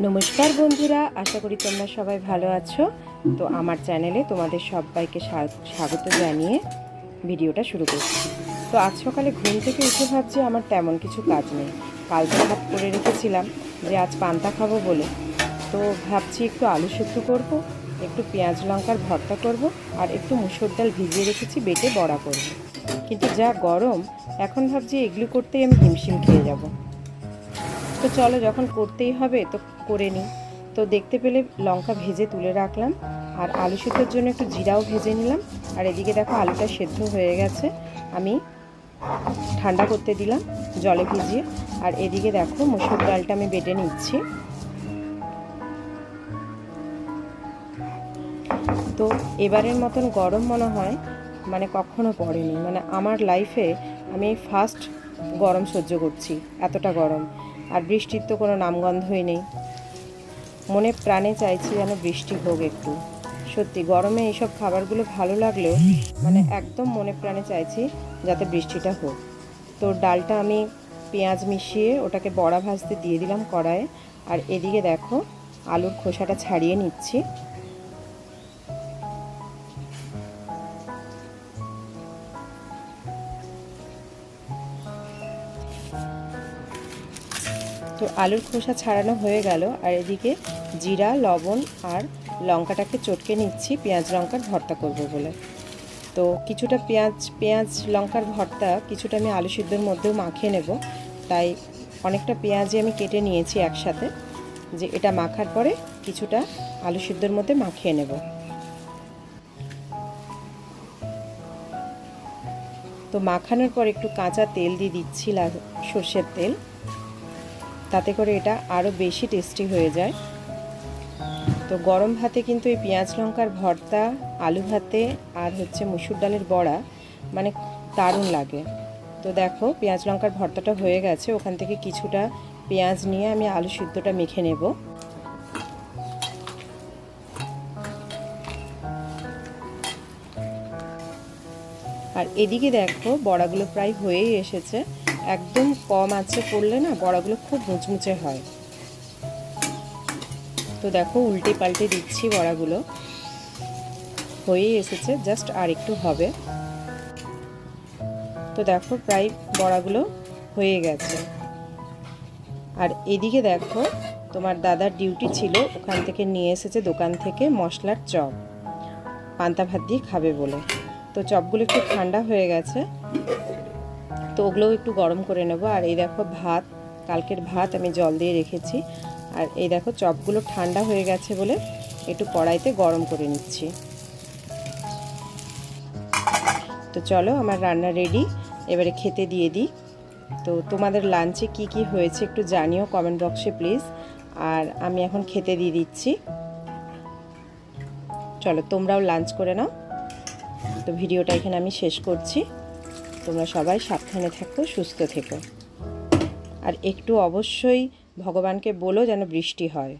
নমস্কার বন্ধুরা, আশা করি তোমরা সবাই ভালো আছো। তো আমার চ্যানেলে তোমাদের সবাইকে স্বা- স্বাগত জানিয়ে ভিডিওটা শুরু করছি। তো আজ সকালে ঘুম থেকে উঠে ভাবছি আমার তেমন কিছু কাজ নেই। কালকে ভাত করে রেখেছিলাম যে আজ পান্তা খাব বলে। তো ভাবছি একটু আলু সেদ্ধ করব, একটু পেঁয়াজ লঙ্কার ভর্তা করব আর একটু মুসুর ডাল ভিজিয়ে রেখেছি বেটে বড়া করব। কিন্তু যা গরম, এখন ভাবছি এগুলো করতেই আমি হিমশিম খেয়ে যাব। তো চলো যখন করতেই হবে তো করে নিই। তো দেখতে পেলে লঙ্কা ভেজে তুলে রাখলাম আর আলু সেদ্ধর জন্য একটু জিরাও ভেজে নিলাম। আর এদিকে দেখো আলুটা সেদ্ধ হয়ে গেছে। আমি ঠান্ডা করতে দিলাম জলে ভিজিয়ে। আর এদিকে দেখো মুসুর ডালটা আমি বেটে নিচ্ছি। তো এবারের মতন গরম মনে হয় মানে কখনো পড়েনি। মানে আমার লাইফে আমি ফার্স্ট গরম সহ্য করছি, এতটা গরম। আর বৃষ্টির তো কোনো নামগন্ধই নেই। মনে প্রাণে চাইছি যেন বৃষ্টি হোক একটু। সত্যি, গরমে এইসব খাবারগুলো ভালো লাগলেও মানে একদম মনে প্রাণে চাইছি যাতে বৃষ্টিটা হোক। তো ডালটা আমি পেঁয়াজ মিশিয়ে ওটাকে বড়া ভাজতে দিয়ে দিলাম কড়াইয়ে। আর এদিকে দেখো, আলুর খোসাটা ছাড়িয়ে নিচ্ছি। তো আলুর খোসা ছাড়ানো হয়ে গেল। আর এদিকে জিরা, লবণ আর লঙ্কাটাকে চটকে নিচ্ছি। পেঁয়াজ লঙ্কার ভর্তা করব বলে। তো কিছুটা পেঁয়াজ পেঁয়াজ লঙ্কার ভর্তা কিছুটা আমি আলু সিদ্ধর মধ্যেও মাখিয়ে নেব। তাই অনেকটা পেঁয়াজই আমি কেটে নিয়েছি একসাথে। যে এটা মাখার পরে কিছুটা আলু সিদ্ধর মধ্যে মাখিয়ে নেব। তো মাখানোর পর একটু কাঁচা তেল দিয়ে দিচ্ছি সর্ষের তেল। তাতে করে এটা আরও বেশি টেস্টি হয়ে যায়। তো গরম ভাতে কিন্তু এই পেঁয়াজ লঙ্কার ভর্তা, আলু ভাতে আর হচ্ছে মুসুর ডালের বড়া মানে দারুণ লাগে। তো দেখো পেঁয়াজ লঙ্কার ভর্তাটা হয়ে গেছে, ওখান থেকে কিছুটা পেঁয়াজ নিয়ে আমি আলু সিদ্ধটা মেখে নেব। আর এদিকে দেখো বড়াগুলো প্রায় হয়েই এসেছে। একদম কম আছে করলে না বড়াগুলো খুব মুচমুচে হয়। তো দেখো উল্টে পাল্টে দিচ্ছি বড়াগুলো। হয়েই এসেছে, জাস্ট আর একটু হবে। তো দেখো প্রায় বড়াগুলো হয়ে গেছে। আর এদিকে দেখো তোমার দাদার ডিউটি ছিল, ওখান থেকে নিয়ে এসেছে দোকান থেকে মশলার চপ। পান্তা ভাত দিয়ে খাবে বলে। তো চপগুলো একটু ঠান্ডা হয়ে গেছে। তো ওগুলোও একটু গরম করে নেব। আর এই দেখো ভাত, কালকের ভাত আমি জল দিয়ে রেখেছি। আর এই দেখো চপগুলো ঠান্ডা হয়ে গেছে বলে একটু কড়াইতে গরম করে নিচ্ছি। তো চলো আমার রান্না রেডি এবারে খেতে দিয়ে দিই। তো তোমাদের লাঞ্চে কি কি হয়েছে একটু জানিও কমেন্ট বক্সে প্লিজ আর আমি এখন খেতে দিয়ে দিচ্ছি। চলো তোমরাও লাঞ্চ করে নাও। তো ভিডিওটা এখানে আমি শেষ করছি। তোমরা সবাই সাবধানে থেকো সুস্থ থেকো। আর একটু অবশ্যই ভগবানকে বলো যেন বৃষ্টি হয়।